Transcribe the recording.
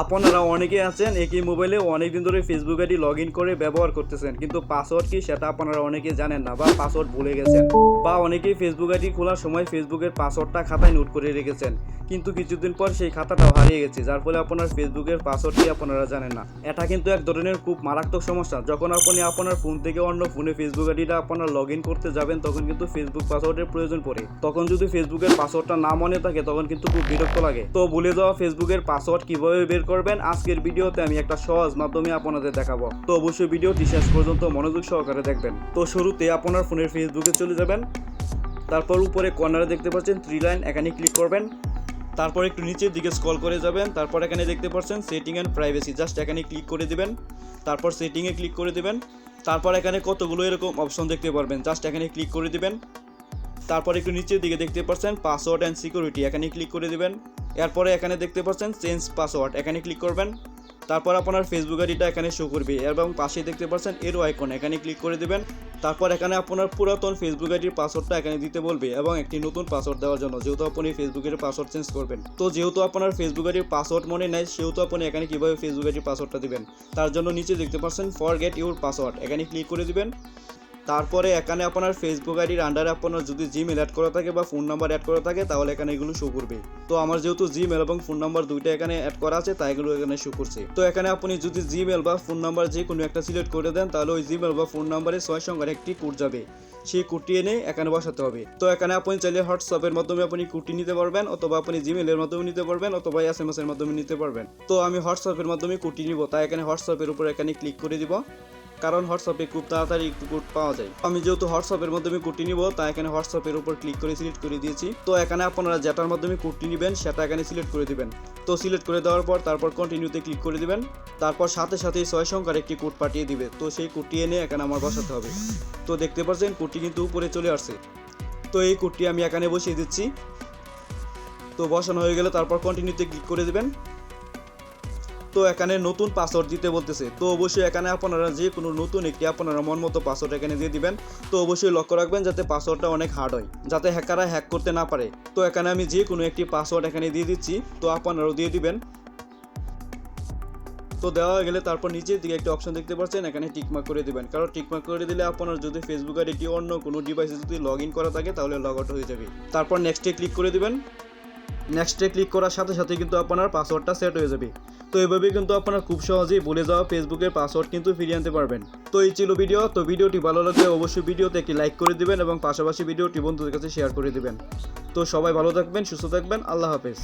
আপনারা অনেকে আছেন একই মোবাইলে অনেক দিন ধরে ফেসবুক আইডি লগ করে ব্যবহার করতেছেন, কিন্তু পাসওয়ার্ড কি সেটা আপনারা অনেকে জানেন না বা পাসওয়ার্ড ভুলে গেছেন। বা অনেকেই ফেসবুক আইডি খোলার সময় ফেসবুকের পাসওয়ার্ডটা খাতায় নোট করে রেখেছেন। কিন্তু কিছুদিন পর সেই খাতাটাও হারিয়ে গেছে, যার ফলে আপনার ফেসবুকের পাসওয়ার্ডটি আপনারা জানেন না। এটা কিন্তু এক ধরনের খুব মারাত্মক সমস্যা। যখন আপনি আপনার ফোন থেকে অন্য ফোনে ফেসবুক আইডিটা আপনার লগ করতে যাবেন, তখন কিন্তু ফেসবুক পাসওয়ার্ডের প্রয়োজন পড়ে। তখন যদি ফেসবুকের পাসওয়ার্ডটা না মনে থাকে, তখন কিন্তু খুব বিরক্ত লাগে। তো ভুলে যাওয়া ফেসবুকের পাসওয়ার্ড কীভাবে বের করবেন, আজকের ভিডিওতে আমি একটা সহজ মাধ্যমে আপনাদের দেখাবো। তো অবশ্যই ভিডিওটি শেষ পর্যন্ত মনোযোগ সহকারে দেখবেন। তো শুরুতে আপনার ফোনের ফেসবুকে চলে যাবেন। তারপর উপরে কর্নারে দেখতে পাচ্ছেন থ্রি লাইন এখানে ক্লিক করবেন। তারপর একটু নিচের দিকে স্কল করে যাবেন। তারপর এখানে দেখতে পাচ্ছেন সেটিং অ্যান্ড প্রাইভেসি জাস্ট এখানে ক্লিক করে দিবেন। তারপর সেটিংয়ে ক্লিক করে দিবেন। তারপর এখানে কতগুলো এরকম অপশন দেখতে পারবেন জাস্ট এখানে ক্লিক করে দিবেন। তারপর একটু নিচের দিকে দেখতে পাচ্ছেন পাসওয়ার্ড অ্যান্ড সিকিউরিটি এখানে ক্লিক করে দিবেন। এরপরে এখানে দেখতে পাচ্ছেন চেঞ্জ পাসওয়ার্ড এখানে ক্লিক করবেন। তারপর আপনার ফেসবুক আইডিটা এখানে শো করবে। এবং পাশে দেখতে পাচ্ছেন এরো আইকন এখানে ক্লিক করে দেবেন। তারপর এখানে আপনার পুরাতন ফেসবুক আইডির পাসওয়ার্ডটা এখানে দিতে বলবে এবং একটি নতুন পাসওয়ার্ড দেওয়ার জন্য, যেহেতু আপনি ফেসবুকের পাসওয়ার্ড চেঞ্জ করবেন। তো যেহেতু আপনার ফেসবুক আইডির পাসওয়ার্ড মনে নাই, সেহেতু আপনি এখানে কীভাবে ফেসবুক আইডির পাসওয়ার্ডটা দিবেন? তার জন্য নিচে দেখতে পাচ্ছেন ফরগেট ইউর পাসওয়ার্ড এখানে ক্লিক করে দিবেন। তারপরে এখানে আপনার ফেসবুক আইডির আন্ডারে আপনার যদি জিমেল অ্যাড করা থাকে বা ফোন নাম্বার অ্যাড করা থাকে, তাহলে এখানে এগুলো শো করবে। তো আমার যেহেতু জিমেল এবং ফোন নাম্বার দুইটা এখানে অ্যাড করা আছে, তাই এগুলো এখানে শো করছে। তো এখানে আপনি যদি জিমেল বা ফোন নাম্বার যে কোনো একটা সিলেক্ট করে দেন, তাহলে ওই জিমেল বা ফোন নাম্বারে ছয় সংখ্যার একটি কোড যাবে। সেই কুটি এনে এখানে বসাতে হবে। তো এখানে আপনি চাইলে হোয়াটসঅ্যাপের মাধ্যমে আপনি কুটি নিতে পারবেন, অথবা আপনি জিমেলের মাধ্যমে নিতে পারবেন, অথবা এস এম এস এর মাধ্যমে নিতে পারবেন। তো আমি হোয়াটসঅ্যাপের মাধ্যমে কুটি নিব, তাই এখানে হোয়াটসঅ্যাপের উপর এখানে ক্লিক করে দিব। কারণ হোয়াটসঅ্যাপে খুব তাড়াতাড়ি একটু কোড পাওয়া যায়। আমি যেহেতু হোয়াটসঅ্যাপের মাধ্যমে কোডটি নিব, তাই এখানে হোয়াটসঅ্যাপের উপর ক্লিক করে সিলেক্ট করে দিয়েছি। তো এখানে আপনারা যেটার মাধ্যমে কোডটি নেবেন, সেটা এখানে সিলেক্ট করে দিবেন। তো সিলেক্ট করে দেওয়ার পর তারপর কন্টিনিউতে ক্লিক করে দিবেন। তারপর সাথে সাথেই ছয় সংখ্যার একটি কোড পাঠিয়ে দিবে। তো সেই কোডটি এনে এখানে আমার বসাতে হবে। তো দেখতে পাচ্ছেন, কোডটি কিন্তু উপরে চলে আসছে। তো এই কোডটি আমি এখানে বসিয়ে দিচ্ছি। তো বসানো হয়ে গেলে তারপর কন্টিনিউতে ক্লিক করে দিবেন। তো এখানে নতুন পাসওয়ার্ড দিতে বলতেছে। তো অবশ্যই এখানে আপনারা যে কোনো নতুন একটি আপনারা মন মতো পাসওয়ার্ড এখানে দিয়ে দিবেন। তো অবশ্যই লক্ষ্য রাখবেন যাতে পাসওয়ার্ডটা অনেক হার্ড হয়, যাতে হ্যাকাররা হ্যাক করতে না পারে। তো এখানে আমি যে কোনো একটি পাসওয়ার্ড এখানে দিয়ে দিচ্ছি, তো আপনারাও দিয়ে দিবেন। তো দেওয়া গেলে তারপর নিচের দিকে একটা অপশন দেখতে পাচ্ছেন, এখানে টিকমার্ক করে দিবেন। কারণ টিকমার্ক করে দিলে আপনার যদি ফেসবুক আইডি অন্য কোনো ডিভাইসে যদি লগ ইন করা থাকে, তাহলে লগ আউট হয়ে যাবে। তারপর নেক্সটে ক্লিক করে দিবেন। নেক্সটে ক্লিক করার সাথে সাথে কিন্তু আপনার পাসওয়ার্ডটা সেট হয়ে যাবে। তো এইভাবে কিন্তু আপনার খুব সহজেই বলে যাওয়া ফেসবুকের পাসওয়ার্ড কিন্তু ফিরিয়ে আনতে পারবেন। তো এই ছিল ভিডিও তো ভিডিওটি ভালো লাগলে অবশ্যই ভিডিওতে একটি লাইক করে দিবেন এবং পাশাপাশি ভিডিওটি বন্ধুদের কাছে শেয়ার করে দিবেন। তো সবাই ভালো থাকবেন, সুস্থ থাকবেন, আল্লাহ হাফেজ।